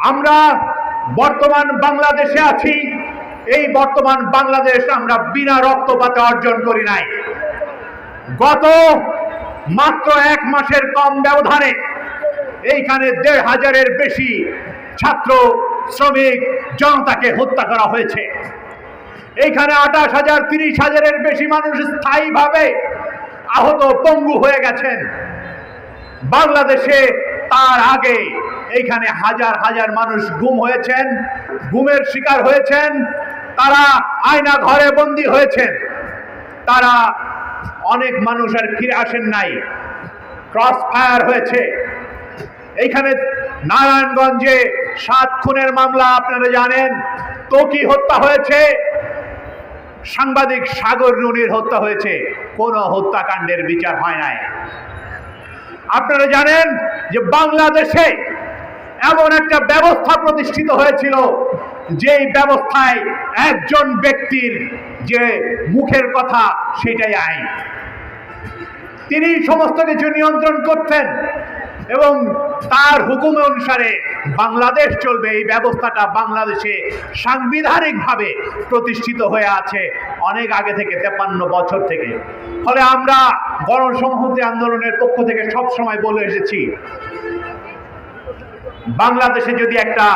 আমরা বর্তমান বাংলাদেশে আছি। এই বর্তমান বাংলাদেশ আমরা বিনা রক্তপাতে অর্জন করি নাই। গত মাত্র এক মাসের কম ব্যবধানে এইখানে দেড় হাজারের বেশি ছাত্র, শ্রমিক, জনতাকে হত্যা করা হয়েছে। এইখানে আঠাশ হাজার, তিরিশ হাজারের বেশি মানুষ স্থায়ীভাবে আহত পঙ্গু হয়ে গেছেন। বাংলাদেশে তার আগে এইখানে হাজার হাজার মানুষ গুম হয়েছেন, গুমের শিকার হয়েছেন, তারা আয়না ঘরে বন্দী হয়েছেন। তারা অনেক মানুষ আর ফিরে আসেন নাই। ক্রস ফায়ার হয়েছে। এইখানে নারায়ণগঞ্জে সাত খুনের মামলা, আপনারা জানেন। তোকি হত্যা হয়েছে। সাংবাদিক সাগর রুনির হত্যা হয়েছে। কোনো হত্যাকাণ্ডের বিচার হয় নাই। আপনারা জানেন যে বাংলাদেশে এমন একটা ব্যবস্থা প্রতিষ্ঠিত হয়েছিল, যেই ব্যবস্থায় একজন ব্যক্তির যে মুখের কথা সেটাই আইন। তিনি সমস্ত কিছু নিয়ন্ত্রণ করতেন এবং তার হুকুম অনুসারে বাংলাদেশ চলবে। এই ব্যবস্থাটা বাংলাদেশে সাংবিধানিকভাবে প্রতিষ্ঠিত হয়ে আছে অনেক আগে থেকে তেপান্ন বছর থেকে। ফলে আমরা গণসংহতি আন্দোলনের পক্ষ থেকে সব সময় বলে এসেছি, বাংলাদেশে যদি একটা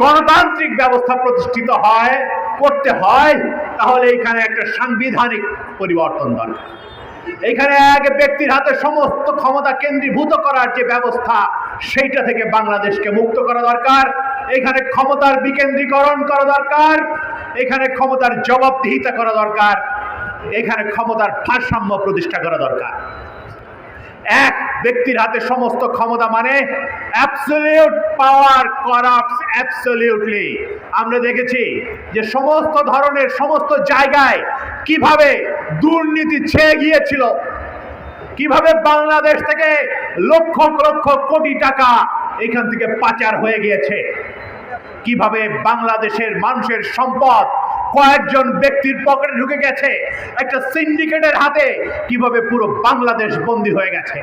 গণতান্ত্রিক ব্যবস্থা প্রতিষ্ঠিত হয়, করতে হয়, তাহলে এখানে একটা সাংবিধানিক পরিবর্তন দরকার। এখানে এক ব্যক্তির হাতে সমস্ত ক্ষমতা কেন্দ্রীভূত করার যে ব্যবস্থা, সেইটা থেকে বাংলাদেশকে মুক্ত করা দরকার। এখানে ক্ষমতার বিকেন্দ্রীকরণ করা দরকার। এখানে ক্ষমতার জবাবদিহিতা করা দরকার। এখানে ক্ষমতার ভারসাম্য প্রতিষ্ঠা করা দরকার। এক ব্যক্তির হাতে সমস্ত ক্ষমতা মানে অ্যাবসলিউট পাওয়ার আমরা দেখেছি যে সমস্ত ধরনের সমস্ত জায়গায় কীভাবে দুর্নীতি ছেয়ে গিয়েছিল, কীভাবে বাংলাদেশ থেকে লক্ষ লক্ষ কোটি টাকা এখান থেকে পাচার হয়ে গিয়েছে, কীভাবে বাংলাদেশের মানুষের সম্পদ কয়েকজন ব্যক্তির পকেটে ঢুকে গেছে। একটা সিন্ডিকেটের হাতে কীভাবে পুরো বাংলাদেশ বন্দী হয়ে গেছে।